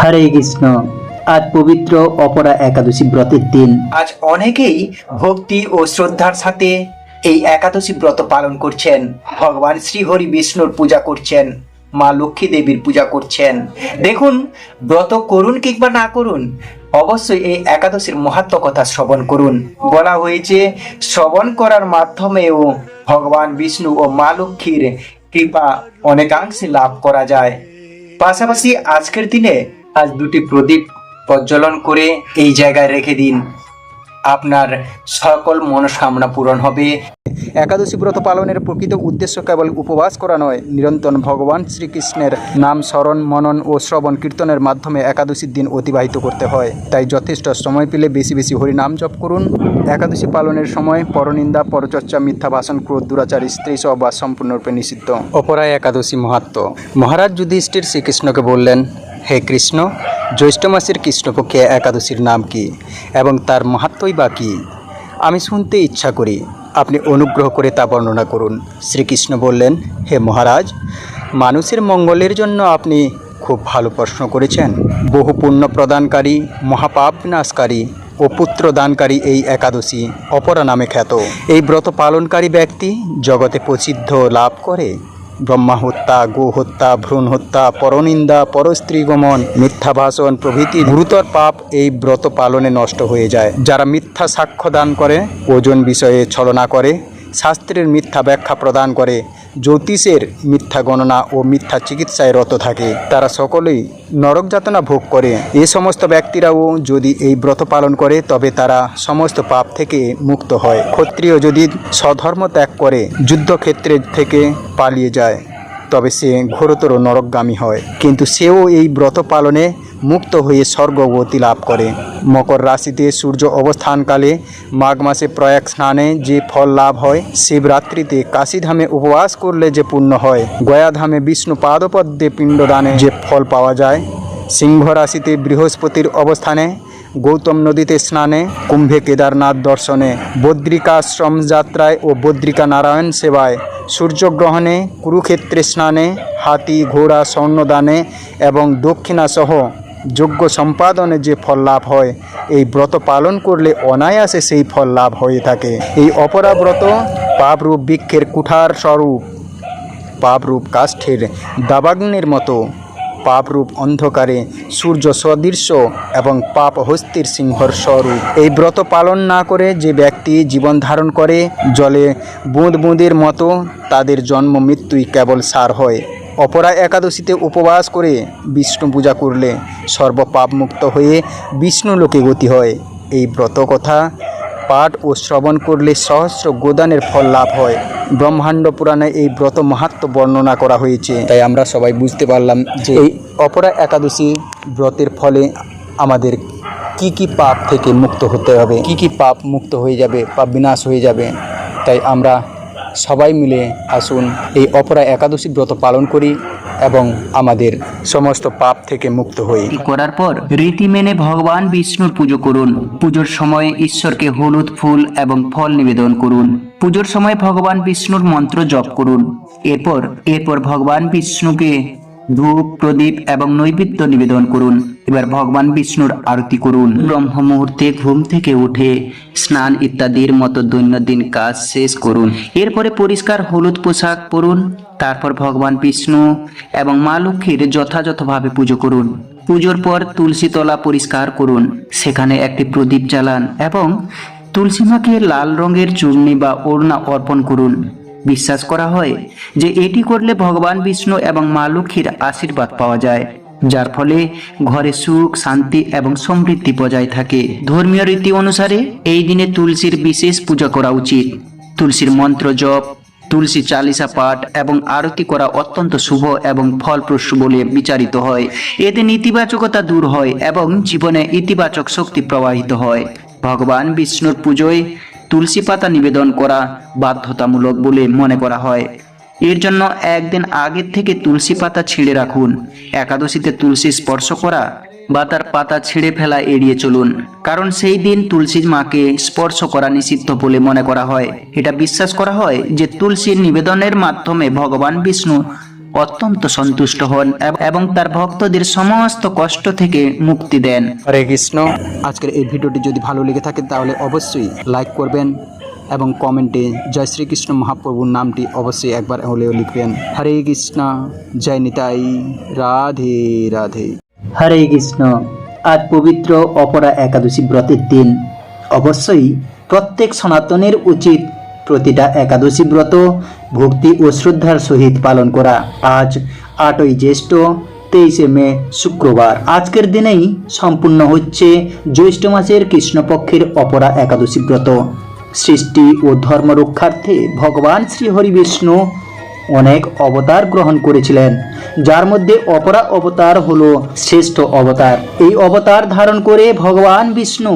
হরে কৃষ্ণ। আজ পবিত্র অপরা একাদশী ব্রতের দিন। আজ অনেকেই ভক্তি ও শ্রদ্ধার সাথে এই একাদশী ব্রত পালন করছেন। ভগবান শ্রীহরি বিষ্ণুর পূজা করছেন, মা লক্ষ্মী দেবীর পূজা করছেন। দেখুন, ব্রত করুন কিংবা না করুন, অবশ্যই এই একাদশীর মহাত্ম কথা শ্রবণ করুন। বলা হয়েছে, শ্রবণ করার মাধ্যমেও ভগবান বিষ্ণু ও মা লক্ষ্মীর কৃপা অনেকাংশে লাভ করা যায়। পাশাপাশি আজকের দিনে আজ দুটি প্রদীপ প্রজ্বলন করে এই জায়গায় রেখে দিন। আপনার সকল মনস্কামনা পূরণ হবে। একাদশী ব্রত পালনের প্রকৃত উদ্দেশ্য কেবল উপবাস করা নয়, নিরন্তর ভগবান শ্রীকৃষ্ণের নাম স্মরণ, মনন ও শ্রবণ কীর্তনের মাধ্যমে একাদশীর দিন অতিবাহিত করতে হয়। তাই যথেষ্ট সময় পেলে বেশি বেশি হরি নাম জপ করুন। একাদশী পালনের সময় পরনিন্দা, পরচর্চা, মিথ্যা ভাষণ, ক্রোধ, দুরাচার, স্ত্রী সহবাস সম্পূর্ণরূপে নিষিদ্ধ। অপরায় একাদশী মহাত্ম। মহারাজ যুধিষ্ঠির শ্রীকৃষ্ণকে বললেন হে কৃষ্ণ, জ্যৈষ্ঠ মাসের কৃষ্ণপক্ষে একাদশীর নাম কি এবং তার মাহাত্মই বা কী? আমি শুনতে ইচ্ছা করি আপনি অনুগ্রহ করে তা বর্ণনা করুন। শ্রীকৃষ্ণ বললেন, হে মহারাজ, মানুষের মঙ্গলের জন্য আপনি খুব ভালো প্রশ্ন করেছেন। বহু পুণ্য প্রদানকারী মহাপাপ বিনাশকারী ও পুত্র দানকারী এই একাদশী অপরা নামে খ্যাত। এই ব্রত পালনকারী ব্যক্তি জগতে প্রসিদ্ধ লাভ করে। ব্রহ্মা হত্যা গো হত্যা ভ্রূণ হত্যা পরনিন্দা পরস্ত্রী গমন মিথ্যা ভাষণ প্রভৃতি গুরুতর পাপ এই ব্রত পালনে নষ্ট হয়ে যায়। যারা মিথ্যা সাক্ষ্য দান করে, ওজন বিষয়ে ছলনা করে, শাস্ত্রের মিথ্যা ব্যাখ্যা প্রদান করে জ্যোতিষের মিথ্যা গণনা ও মিথ্যা চিকিৎসায় রত থাকে। তারা সকলেই নরক যাতনা ভোগ করে। এ সমস্ত ব্যক্তিরাও যদি এই ব্রত পালন করে, তবে তারা সমস্ত পাপ থেকে মুক্ত হয়। ক্ষত্রিয় যদি স্বধর্ম ত্যাগ করে যুদ্ধক্ষেত্রের থেকে পালিয়ে যায়। তবে সে ঘোরতর নরকগামী হয়। কিন্তু সেও এই ব্রত পালনে মুক্ত হয়ে স্বর্গগতি লাভ করে। মকর রাশিতে সূর্য অবস্থানকালে মাঘ মাসে প্রয়াগ স্নানে যে ফল লাভ হয়, শিবরাত্রিতে কাশীধামে উপবাস করলে যে পুণ্য হয়, গয়াধামে বিষ্ণু পাদপদ্মে পিণ্ডদানে যে ফল পাওয়া যায়, সিংহ রাশিতে বৃহস্পতির অবস্থানে, গৌতম নদীতে স্নানে, কুম্ভে কেদারনাথ দর্শনে, বদ্রিকাশ্রম যাত্রায় ও বদ্রিকা নারায়ণ সেবায় সূর্যগ্রহণে কুরুক্ষেত্রে স্নানে, হাতি, ঘোড়া, স্বর্ণদানে এবং দক্ষিণাসহ যোগ্য সম্পাদনে যে ফল লাভ হয়, এই ব্রত পালন করলে অনায়াসে সেই ফল লাভ হয়ে থাকে। এই অপরা ব্রত পাপরূপ বৃক্ষের কুঠার স্বরূপ, পাপরূপ কাষ্ঠের দাবাগ্নের মতো পাপরূপ অন্ধকারে সূর্য সদৃশ্য এবং পাপ হস্তির সিংহর স্বরূপ। এই ব্রত পালন না করে যে ব্যক্তি জীবন ধারণ করে, জলে বুঁদ বুঁদের মতো তাদের জন্ম মৃত্যুই কেবল সার হয়। অপরা একাদশীতে উপবাস করে বিষ্ণু পূজা করলে সর্বপাপ মুক্ত হয়ে বিষ্ণু লোকে গতি হয়। এই ব্রত কথা পাঠ ও শ্রবণ করলে সহস্র গোদানের ফল লাভ হয়। ব্রহ্মাণ্ড পুরাণে এই ব্রত মাহাত্ম বর্ণনা করা হয়েছে। তাই আমরা সবাই বুঝতে পারলাম যে এই অপরা একাদশী ব্রতের ফলে আমাদের কি কি পাপ থেকে মুক্ত হতে হবে। কি কি পাপ মুক্ত হয়ে যাবে পাপ বিনাশ হয়ে যাবে তাই আমরা সবাই মিলে আসুন এই অপরা একাদশী ব্রত পালন করি এবং আমাদের সমস্ত পাপ থেকে মুক্ত হই। করার পর রীতি মেনে ভগবান বিষ্ণুর পুজো করুন। পুজোর সময় ঈশ্বরকে হলুদ ফুল এবং ফল নিবেদন করুন। পুজোর সময় ভগবান বিষ্ণুর মন্ত্র জপ করুন। এরপর এরপর ভগবান বিষ্ণুকে ধূপ, প্রদীপ এবং নৈবেদ্য নিবেদন করুন। এবার ভগবান বিষ্ণুর আরতি করুন। ব্রহ্ম মুহূর্তে ঘুম থেকে উঠে স্নান ইত্যাদির মতো দৈনন্দিন কাজ শেষ করুন। এরপরে পরিষ্কার হলুদ পোশাক পরুন। তারপর ভগবান বিষ্ণু এবং মা লক্ষ্মীর যথাযথভাবে পুজো করুন। পুজোর পর তুলসী তলা পরিষ্কার করুন। সেখানে একটি প্রদীপ জ্বালান এবং তুলসী মাকে লাল রঙের চূর্ণি বা ওড়না অর্পণ করুন। বিশ্বাস করা হয় যে এটি করলে ভগবান বিষ্ণু এবং মা লক্ষ্মীর আশীর্বাদ পাওয়া যায়, যার ফলে ঘরে সুখ, শান্তি এবং সমৃদ্ধি বজায় থাকে। ধর্মীয় রীতি অনুসারে এই দিনে তুলসীর বিশেষ পূজা করা উচিত। তুলসীর মন্ত্র জপ তুলসী চালিসা পাঠ এবং আরতি করা অত্যন্ত শুভ এবং ফলপ্রসূ বলে বিচারিত হয়। এতে নেতিবাচকতা দূর হয় এবং জীবনে ইতিবাচক শক্তি প্রবাহিত হয়। ভগবান বিষ্ণুর পুজোয় তুলসী পাতা নিবেদন করা বাধ্যতামূলক বলে মনে করা হয়। এর জন্য একদিন আগের থেকে তুলসী পাতা ছিঁড়ে রাখুন, একাদশীতে তুলসী স্পর্শ করা বা তার পাতা ছিঁড়ে ফেলা এড়িয়ে চলুন, কারণ সেই দিন তুলসীর মাকে স্পর্শ করা নিষিদ্ধ বলে মনে করা হয়। এটা বিশ্বাস করা হয় যে তুলসীর নিবেদনের মাধ্যমে ভগবান বিষ্ণু অত্যন্ত সন্তুষ্ট হন এবং তার ভক্তদের সমস্ত কষ্ট থেকে মুক্তি দেন। হরে কৃষ্ণ। আজকের এই ভিডিওটি যদি ভালো লেগে থাকে তাহলে অবশ্যই লাইক করবেন এবং কমেন্টে জয় শ্রীকৃষ্ণ মহাপ্রভুর নামটি অবশ্যই একবার হলেও লিখবেন। হরে কৃষ্ণ। জয় নিতাই। রাধে রাধে। হরে কৃষ্ণ। আজ পবিত্র অপরা একাদশী ব্রতের দিন। অবশ্যই প্রত্যেক সনাতনের উচিত প্রতিটা একাদশী ব্রত ভক্তি ও শ্রদ্ধার সহিত পালন করা। আজ আটই জ্যৈষ্ঠ, তেইশে মে, শুক্রবার। আজকের দিনেই সম্পূর্ণ হচ্ছে জ্যৈষ্ঠ মাসের কৃষ্ণপক্ষের অপরা একাদশী ব্রত। সৃষ্টি ও ধর্ম রক্ষার্থে ভগবান শ্রী হরি বিষ্ণু অনেক অবতার গ্রহণ করেছিলেন। যার মধ্যে অপরা অবতার হলো শ্রেষ্ঠ অবতার। এই অবতার ধারণ করে ভগবান বিষ্ণু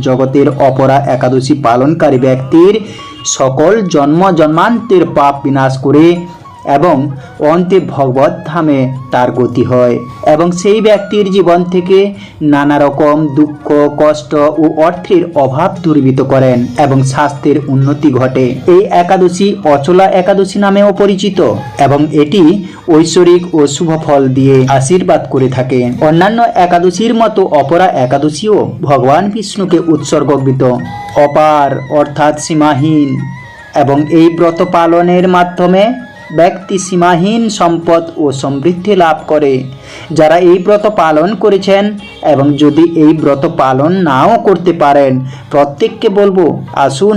জগতের অপরা একাদশী পালনকারী ব্যক্তির সকল জন্ম জন্মান্তের পাপ বিনাশ করে এবং অন্তে ভগবত ধামে তার গতি হয় এবং সেই ব্যক্তির জীবন থেকে নানা রকম দুঃখ, কষ্ট ও অর্থের অভাব দূরীভূত করেন এবং স্বাস্থ্যের উন্নতি ঘটে। এই একাদশী অচলা একাদশী নামেও পরিচিত এবং এটি ঐশ্বরিক ও শুভ ফল দিয়ে আশীর্বাদ করে থাকে। অন্যান্য একাদশীর মতো অপরা একাদশীও ভগবান বিষ্ণুকে উৎসর্গকৃত। অপার অর্থাৎ সীমাহীন এবং এই ব্রত পালনের মাধ্যমে ব্যক্তি সীমাহীন সম্পদ ও সমৃদ্ধি লাভ করে। যারা এই ব্রত পালন করেছেন এবং যদি এই ব্রত পালন নাও করতে পারেন, প্রত্যেককে বলব, আসুন,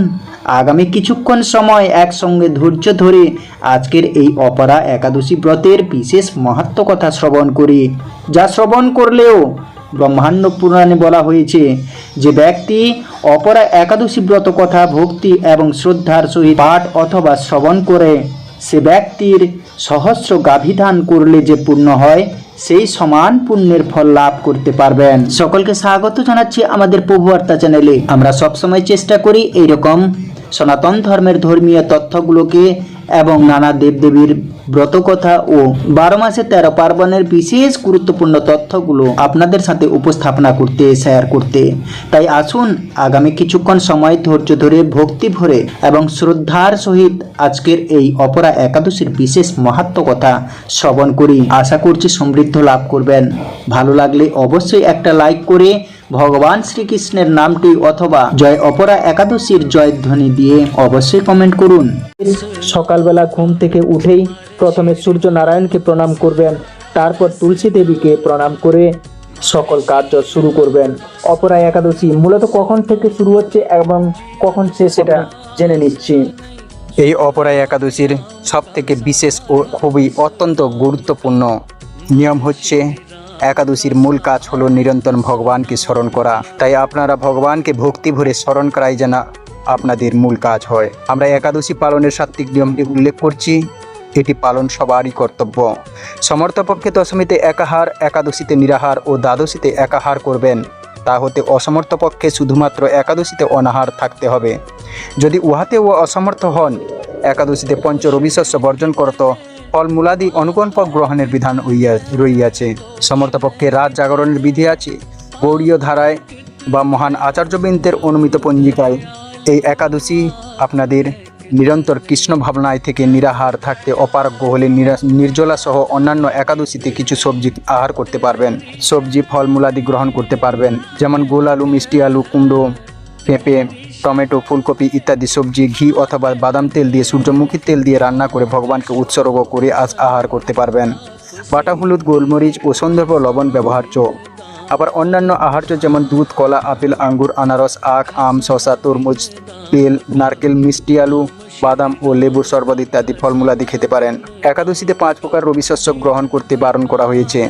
আগামী কিছুক্ষণ সময় একসঙ্গে ধৈর্য ধরে আজকের এই অপরা একাদশী ব্রতের বিশেষ মাহাত্ম কথা শ্রবণ করি। যা শ্রবণ করলেও ব্রহ্মাণ্ড পুরাণে বলা হয়েছে যে ব্যক্তি অপরা একাদশী ব্রত কথা, ভক্তি এবং শ্রদ্ধার সহিত পাঠ অথবা শ্রবণ করে। সে ব্যক্তির সহস্র গাভিধান করলে যে পূর্ণ হয়, সেই সমান পুণ্যের ফল লাভ করতে পারবেন। সকলকে স্বাগত জানাচ্ছি আমাদের প্রভুবার্তা চ্যানেলে। আমরা সবসময় চেষ্টা করি এইরকম সনাতন ধর্মের ধর্মীয় তথ্যগুলোকে এবং নানা দেবদেবীর ব্রতকথা ও বারো মাসে তেরো পার্বণের বিশেষ গুরুত্বপূর্ণ তথ্যগুলো আপনাদের সাথে উপস্থাপনা করতে শেয়ার করতে। তাই আসুন আগামী কিছুক্ষণ সময় ধৈর্য ধরে ভক্তি ভরে এবং শ্রদ্ধার সহিত আজকের এই অপরা একাদশীর বিশেষ মাহাত্ম কথা শ্রবণ করি। আশা করছি সমৃদ্ধ লাভ করবেন। ভালো লাগলে অবশ্যই একটা লাইক করে ভগবান শ্রীকৃষ্ণের নামটি অথবা জয় অপরা একাদশীর জয়ধ্বনি দিয়ে অবশ্যই কমেন্ট করুন। সকালবেলা ঘুম থেকে উঠেই প্রথমে সূর্য নারায়ণকে প্রণাম করবেন তারপর তুলসী দেবীকে প্রণাম করে সকল কার্য শুরু করবেন। অপরা একাদশী মূলত কখন থেকে শুরু হচ্ছে এবং কখন সে সেটা জেনে নিচ্ছি। এই অপরায় একাদশীর সব থেকে বিশেষ ও খুবই অত্যন্ত গুরুত্বপূর্ণ নিয়ম হচ্ছে একাদশীর মূল কাজ হলো নিরন্তর ভগবানকে স্মরণ করা। তাই আপনারা ভগবানকে ভক্তি ভরে স্মরণ করাই যেন আপনাদের মূল কাজ হয়। আমরা একাদশী পালনের সাত্বিক নিয়মটি উল্লেখ করছি। এটি পালন সবারই কর্তব্য। সমর্থপক্ষে দশমীতে একাহার, একাদশীতে নিরাহার ও দ্বাদশীতে একাহার করবেন। তা হতে অসমর্থ পক্ষে শুধুমাত্র একাদশীতে অনাহার থাকতে হবে। যদি উহাতেও অসমর্থ হন, একাদশীতে পঞ্চ রবিশস্য বর্জন করত। ফলমূলাদি অনুকম্প গ্রহণের বিধান রইয়াছে সমর্থপক্ষে রাত জাগরণের বিধি আছে। গৌড়ীয় ধারায় বা মহান আচার্যবৃন্দের অনুমিত পঞ্জিকায় এই একাদশী আপনাদের নিরন্তর কৃষ্ণ ভাবনায় থেকে নিরাহার থাকতে অপারগ্য হলে নিরা- নির্জলা সহ অন্যান্য একাদশীতে কিছু সবজি আহার করতে পারবেন। সবজি ফলমূলাদি গ্রহণ করতে পারবেন। যেমন গোল আলু, মিষ্টি আলু, কুমড়ো, পেঁপে টমেটো, ফুলকপি ইত্যাদি সবজি, ঘি অথবা বাদাম তেল দিয়ে, সূর্যমুখী তেল দিয়ে রান্না করে ভগবানকে উৎসর্গ করে আজ আহার করতে পারবেন। বাটা, হলুদ, গোলমরিচ ও সন্দর্ভ লবণ ব্যবহার্য। আবার অন্যান্য আহার্য যেমন দুধ, কলা, আপেল, আঙ্গুর, আনারস, আখ, আম শশা তরমুজ, তেল, নারকেল, মিষ্টি আলু, বাদাম ও লেবুর শরবত ইত্যাদি ফলমূলাদি খেতে পারেন। একাদশীতে পাঁচ প্রকার রবি শস্য গ্রহণ করতে বারণ করা হয়েছে।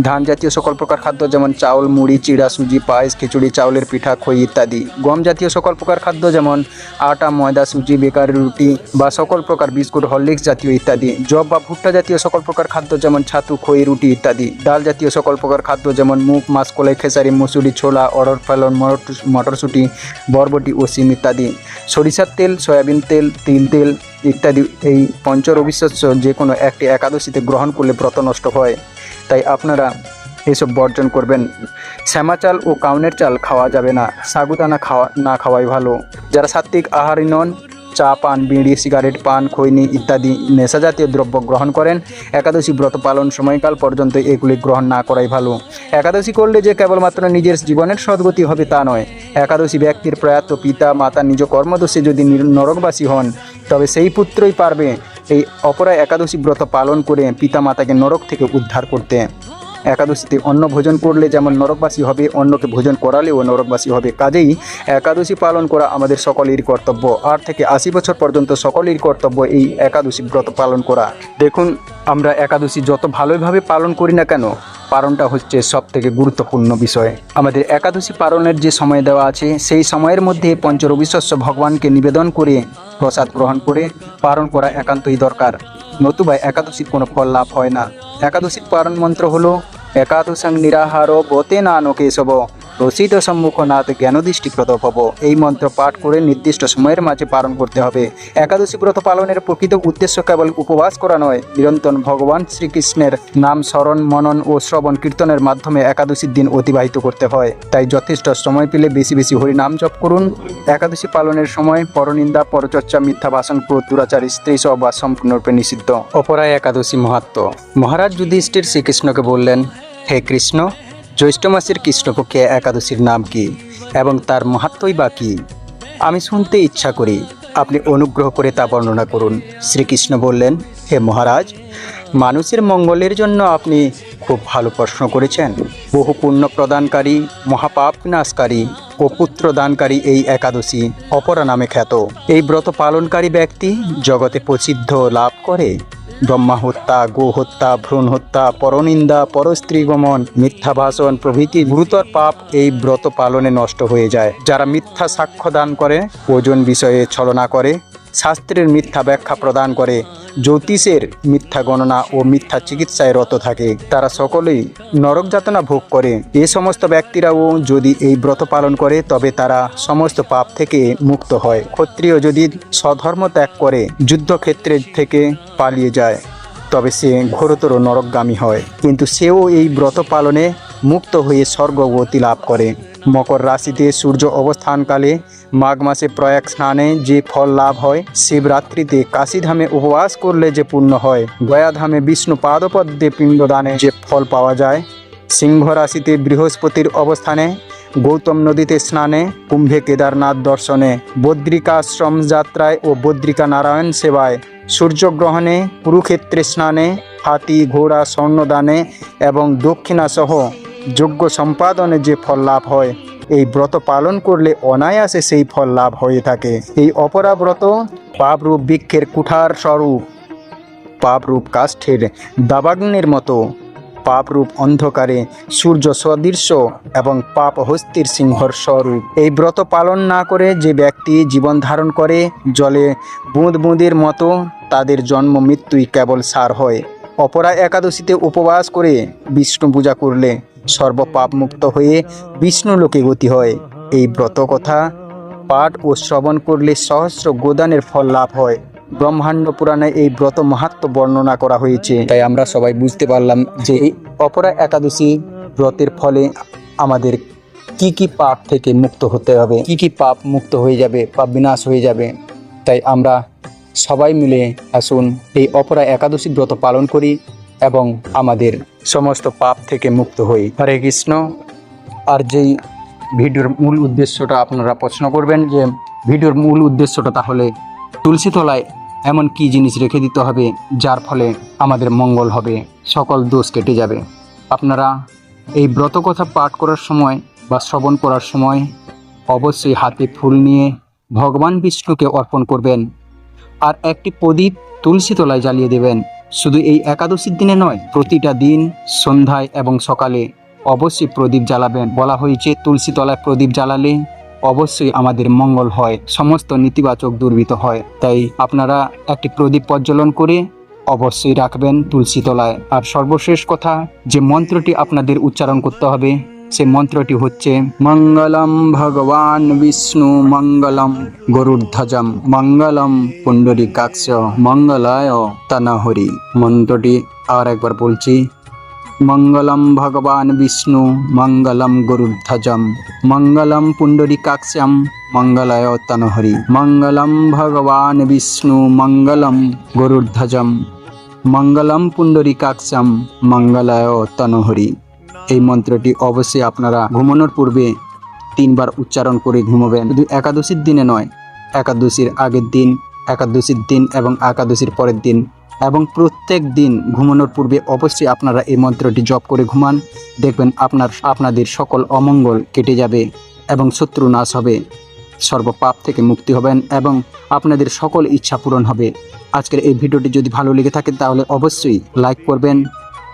ধান জাতীয় সকল প্রকার খাদ্য যেমন চাউল, মুড়ি, চিড়া, সুজি, পায়েস, খিচুড়ি, চাউলের পিঠা, খই ইত্যাদি। গম জাতীয় সকল প্রকার খাদ্য যেমন আটা, ময়দা, সুজি, বেকারি রুটি বা সকল প্রকার বিস্কুট, হরলিক্স জাতীয় ইত্যাদি। জব বা ভুট্টা জাতীয় সকল প্রকার খাদ্য যেমন ছাতু, খই, রুটি ইত্যাদি। ডাল জাতীয় সকল প্রকার খাদ্য যেমন মুগ মাছ কলাই খেসারি, মুসুরি, ছোলা অরড় ফেলন মটর- মটরশুঁটি, বরবটি ও সিম ইত্যাদি। সরিষার তেল, সয়াবিন তেল, তিল তেল ইত্যাদি এই পঞ্চ রবিশস্য যে কোনো একটি একাদশীতে গ্রহণ করলে ব্রত নষ্ট হয়। তাই আপনারা এসব বর্জন করবেন। শ্যামা চাল ও কাউনের চাল খাওয়া যাবে না। সাগুদানা খাওয়া না খাওয়াই ভালো। যারা সাত্ত্বিক আহারী নন চা পান, বিড়ি, সিগারেট পান, খৈনি ইত্যাদি নেশাজাতীয় দ্রব্য গ্রহণ করেন। একাদশী ব্রত পালন সময়কাল পর্যন্ত এগুলি গ্রহণ না করাই ভালো। একাদশী করলে যে কেবলমাত্র নিজের জীবনের সদ্গতি হবে তা নয়। একাদশী ব্যক্তির প্রয়াত পিতা, মাতা, নিজ কর্মদোষে যদি নরকবাসী হন, তবে সেই পুত্রই পারবে এই অপরা একাদশী ব্রত পালন করে পিতা মাতাকে নরক থেকে উদ্ধার করতে। একাদশীতে অন্ন ভোজন করলে যেমন নরকবাসী হবে অন্যকে ভোজন করালেও নরকবাসী হবে। কাজেই একাদশী পালন করা আমাদের সকলেরই কর্তব্য। আট থেকে আশি বছর পর্যন্ত সকলেরই কর্তব্য এই একাদশী ব্রত পালন করা। দেখুন, আমরা একাদশী যত ভালোভাবে পালন করি না কেন, পালনটা হচ্ছে সব থেকে গুরুত্বপূর্ণ বিষয়। আমাদের একাদশী পালনের যে সময় দেওয়া আছে, সেই সময়ের মধ্যে পঞ্চরবিশস্য ভগবানকে নিবেদন করে, প্রসাদ গ্রহণ করে পালন করা একান্তই দরকার। নতুবা একাদশীর কোনো ফল লাভ হয় না। একাদশীর পারণ মন্ত্র হলো, একাদশাং নিরাহার বতে না কেশব রসিত সম্মুখনাথ জ্ঞানদৃষ্টি প্রদভব এই মন্ত্র পাঠ করে নির্দিষ্ট সময়ের মাঝে পালন করতে হবে। একাদশী ব্রত পালনের প্রকৃত উদ্দেশ্য কেবল উপবাস করা নয়, নিরন্তর ভগবান শ্রীকৃষ্ণের নাম স্মরণ, মনন ও শ্রবণ কীর্তনের মাধ্যমে একাদশীর দিন অতিবাহিত করতে হয়। তাই যথেষ্ট সময় পেলে বেশি বেশি হরি নাম জপ করুন। একাদশী পালনের সময় পরনিন্দা, পরচর্চা, মিথ্যা বাসন ক্রোধ, দুরাচার, স্ত্রী সহবাস সম্পূর্ণরূপে নিষিদ্ধ। অপরায় একাদশী মহাত্ম। মহারাজ যুধিষ্ঠির শ্রীকৃষ্ণকে বললেন, হে কৃষ্ণ জ্যৈষ্ঠ মাসের কৃষ্ণপক্ষে একাদশীর নাম কি এবং তার মাহাত্মই বা কি? আমি শুনতে ইচ্ছা করি আপনি অনুগ্রহ করে তা বর্ণনা করুন। শ্রীকৃষ্ণ বললেন, হে মহারাজ, মানুষের মঙ্গলের জন্য আপনি খুব ভালো প্রশ্ন করেছেন। বহু পুণ্য প্রদানকারী, মহাপাপ নাশকারী ও পুত্র দানকারী এই একাদশী অপরা নামে খ্যাত। এই ব্রত পালনকারী ব্যক্তি জগতে প্রসিদ্ধ লাভ করে। ব্রহ্মা হত্যা গো হত্যা ভ্রূণ হত্যা পরনিন্দা পরস্ত্রী গমন মিথ্যা ভাষণ প্রভৃতি গুরুতর পাপ এই ব্রত পালনে নষ্ট হয়ে যায়। যারা মিথ্যা সাক্ষ্য দান করে, ওজন বিষয়ে ছলনা করে শাস্ত্রের মিথ্যা ব্যাখ্যা প্রদান করে, জ্যোতিষের মিথ্যা গণনা ও মিথ্যা চিকিৎসায় রত থাকে। তারা সকলেই নরক যাতনা ভোগ করে। এ সমস্ত ব্যক্তিরাও যদি এই ব্রত পালন করে, তবে তারা সমস্ত পাপ থেকে মুক্ত হয়। ক্ষত্রিয় যদি স্বধর্ম ত্যাগ করে, যুদ্ধক্ষেত্রে থেকে পালিয়ে যায়, তবে সে ঘোরতর নরকগামী হয়। কিন্তু সেও এই ব্রত পালনে মুক্ত হয়ে স্বর্গগতি লাভ করে। মকর রাশিতে সূর্য অবস্থানকালে মাঘ মাসে প্রয়াগ স্নানে যে ফল লাভ হয়, শিবরাত্রিতে কাশীধামে উপবাস করলে যে পুণ্য হয়, গয়াধামে বিষ্ণু পাদপদ্মে পিণ্ডদানে যে ফল পাওয়া যায়, সিংহ রাশিতে বৃহস্পতির অবস্থানে, গৌতম নদীতে স্নানে, কুম্ভে কেদারনাথ দর্শনে, বদ্রিকাশ্রম যাত্রায় ও বদ্রিকা নারায়ণ সেবায়, সূর্যগ্রহণে, কুরুক্ষেত্রে স্নানে, হাতি, ঘোড়া, স্বর্ণদানে এবং দক্ষিণাসহ যোগ্য সম্পাদনে যে ফল লাভ হয়, এই ব্রত পালন করলে অনায়াসে সেই ফল লাভ হয়ে থাকে। এই অপরা ব্রত পাপরূপ বৃক্ষের কুঠার স্বরূপ, পাপরূপ কাষ্ঠের দাবাগ্নের মতো, পাপরূপ অন্ধকারে সূর্য সদৃশ্য এবং পাপ হস্তির সিংহর স্বরূপ। এই ব্রত পালন না করে যে ব্যক্তি জীবন ধারণ করে, জলে বুঁদ বুঁদের মতো তাদের জন্ম মৃত্যুই কেবল সার হয়। অপরা একাদশীতে উপবাস করে বিষ্ণু পূজা করলে সর্বপাপ মুক্ত হয়ে বিষ্ণু লোকে গতি হয়। এই ব্রত কথা পাঠ ও শ্রবণ করলে সহস্র গোদানের ফল লাভ হয়। ব্রহ্মাণ্ড পুরাণে এই ব্রত মাহাত্ম বর্ণনা করা হয়েছে। তাই আমরা সবাই বুঝতে পারলাম যে এই অপরা একাদশী ব্রতের ফলে আমাদের কি কি পাপ থেকে মুক্ত হতে হবে, কি কি পাপ মুক্ত হয়ে যাবে, পাপ বিনাশ হয়ে যাবে। তাই আমরা সবাই মিলে আসুন এই অপরা একাদশী ব্রত পালন করি। এবং আমাদের সমস্ত পাপ থেকে মুক্ত হই। হরে কৃষ্ণ। আর যেই ভিডিওর মূল উদ্দেশ্যটা আপনারা প্রশ্ন করবেন যে, ভিডিওর মূল উদ্দেশ্যটা তাহলে তুলসী তলায় এমন কি জিনিস রেখে দিতে হবে যার ফলে আমাদের মঙ্গল হবে, সকল দোষ কেটে যাবে। আপনারা এই ব্রত কথা পাঠ করার সময় বা শ্রবণ করার সময় অবশ্যই হাতে ফুল নিয়ে ভগবান বিষ্ণুকে অর্পণ করবেন। আর একটি প্রদীপ তুলসী তলায় জ্বালিয়ে দেবেন। শুধু এই একাদশীর দিনে নয়, প্রতিটা দিন, সন্ধ্যায় এবং সকালে অবশ্যই প্রদীপ জ্বালাবেন। বলা হয়েছে, তুলসী তলায় প্রদীপ জ্বালালে অবশ্যই আমাদের মঙ্গল হয়, সমস্ত নেতিবাচক দুর্বৃত হয়। তাই আপনারা একটি প্রদীপ প্রজ্বলন করে অবশ্যই রাখবেন তুলসী তলায়। আর সর্বশেষ কথা, যে মন্ত্রটি আপনাদের উচ্চারণ করতে হবে সে মন্ত্রটি হচ্ছে, মঙ্গলম ভগবান বিষ্ণু, মঙ্গলম গরুধ্বজম মঙ্গলম পুণ্ডরীকাক্ষ, মঙ্গলায় তনহরি। মন্ত্রটি আর একবার বলছি, মঙ্গলম ভগবান বিষ্ণু, মঙ্গলম গরুধ্বজম মঙ্গলম পুণ্ডরীকাক্ষম মঙ্গলায় তনহরি। মঙ্গলম ভগবান বিষ্ণু, মঙ্গলম গরুধ্বজম মঙ্গলম পুণ্ডরীকাক্ষম মঙ্গলায় তনহরি। এই মন্ত্রটি অবশ্যই আপনারা ঘুমানোর পূর্বে তিনবার উচ্চারণ করে ঘুমাবেন। শুধু একাদশীর দিনে নয়, একাদশীর আগের দিন, একাদশীর দিন এবং একাদশীর পরের দিন এবং প্রত্যেক দিন ঘুমানোর পূর্বে অবশ্যই আপনারা এই মন্ত্রটি জপ করে ঘুমান। দেখবেন আপনার, আপনাদের সকল অমঙ্গল কেটে যাবে এবং শত্রু নাশ হবে, সর্বপাপ থেকে মুক্তি হবেন এবং আপনাদের সকল ইচ্ছা পূরণ হবে। আজকের এই ভিডিওটি যদি ভালো লেগে থাকে তাহলে অবশ্যই লাইক করবেন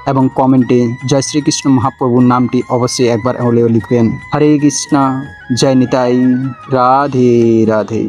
এবং কমেন্টে জয় শ্রীকৃষ্ণ মহাপ্রভুর নামটি অবশ্যই একবার হলেও লিখবেন। হরে কৃষ্ণা, জয় নিতাই, রাধে রাধে।